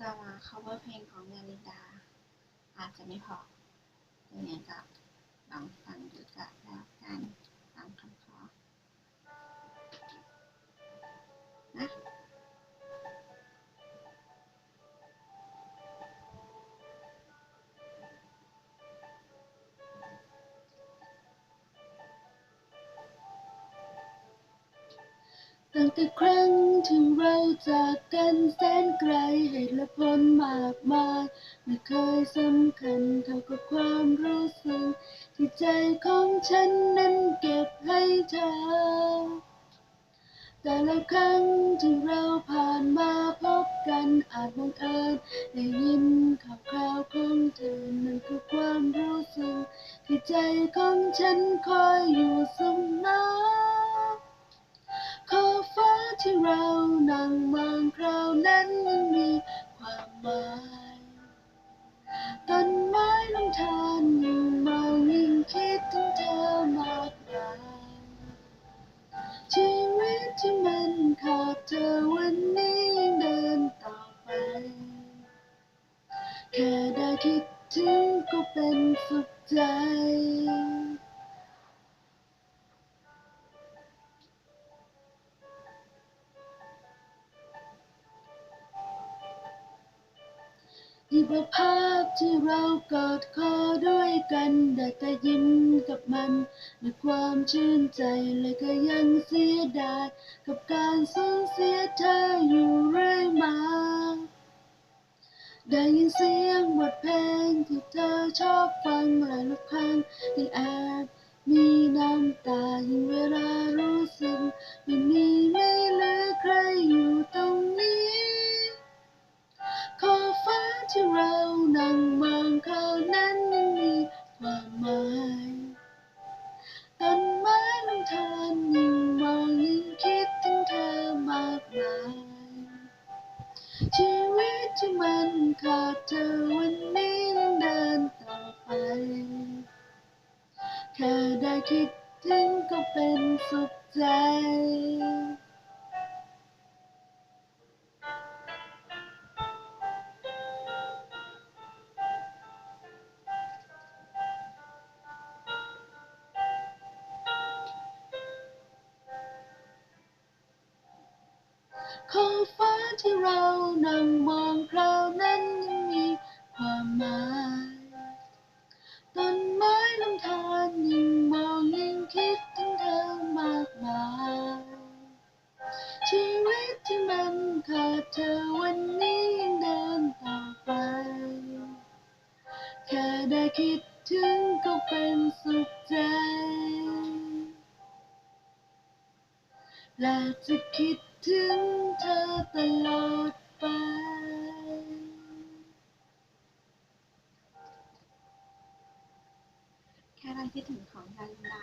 จะมา cover เพลงของเมลินดา อาจจะไม่พอยังไงก็ลองฟังดูก็แล้วกันตามคำขอนะตั้งแต่ครั้งที่เราจากกันแสนไกล เหตุและผลมากมายไม่เคยสำคัญเท่ากับความรู้สึกที่ใจของฉันนั้นเก็บให้เธอ แต่ละครั้งที่เราผ่านมาพบกันอาจบังเอิญได้ยินข่าวคราวของเธอนั่นคือความรู้สึกที่ใจของฉันคอยอยู่เสมอขอฟ้าที่เรานั่งมองครา ม้ลำธารยิ่งมองยิ่งคิดถึงเธอมากมายชีวิตที่มันขาดเธอวันนี้ยังเดินต่อไป แค่ได้คิดถึงก็เป็นสุขใจ ที่ภาพที่เรากอดคอด้วยกันได้แต่ยิ้มกับมันด้วยความชื่นใจและก็ยังเสียดายกับการสูญเสียเธออยู่เรื่อยมา ได้ยินเสียงบทเพลงที่เธอชอบฟังหลายครั้งยังแอบมีน้ำตายิ่งเวลารู้สึกไม่มีไม่ ที่มันขาดเธอวันนี้ยังเดินต่อไป แค่ได้คิดถึงก็เป็นสุขใจขอฟ้า ที่เรานั่งมองคราวนั้นยังมีความหมายต้นไม้ลำธารยิ่งมองยิ่งคิดถึงเธอมากมายชีวิตที่มันขาดเธอวันนี้ยังเดินต่อไป แค่ได้คิดถึงก็เป็นสุขใจและจะคิด ถึงเธอตลอดไป แค่เราคิดถึงของดารินดา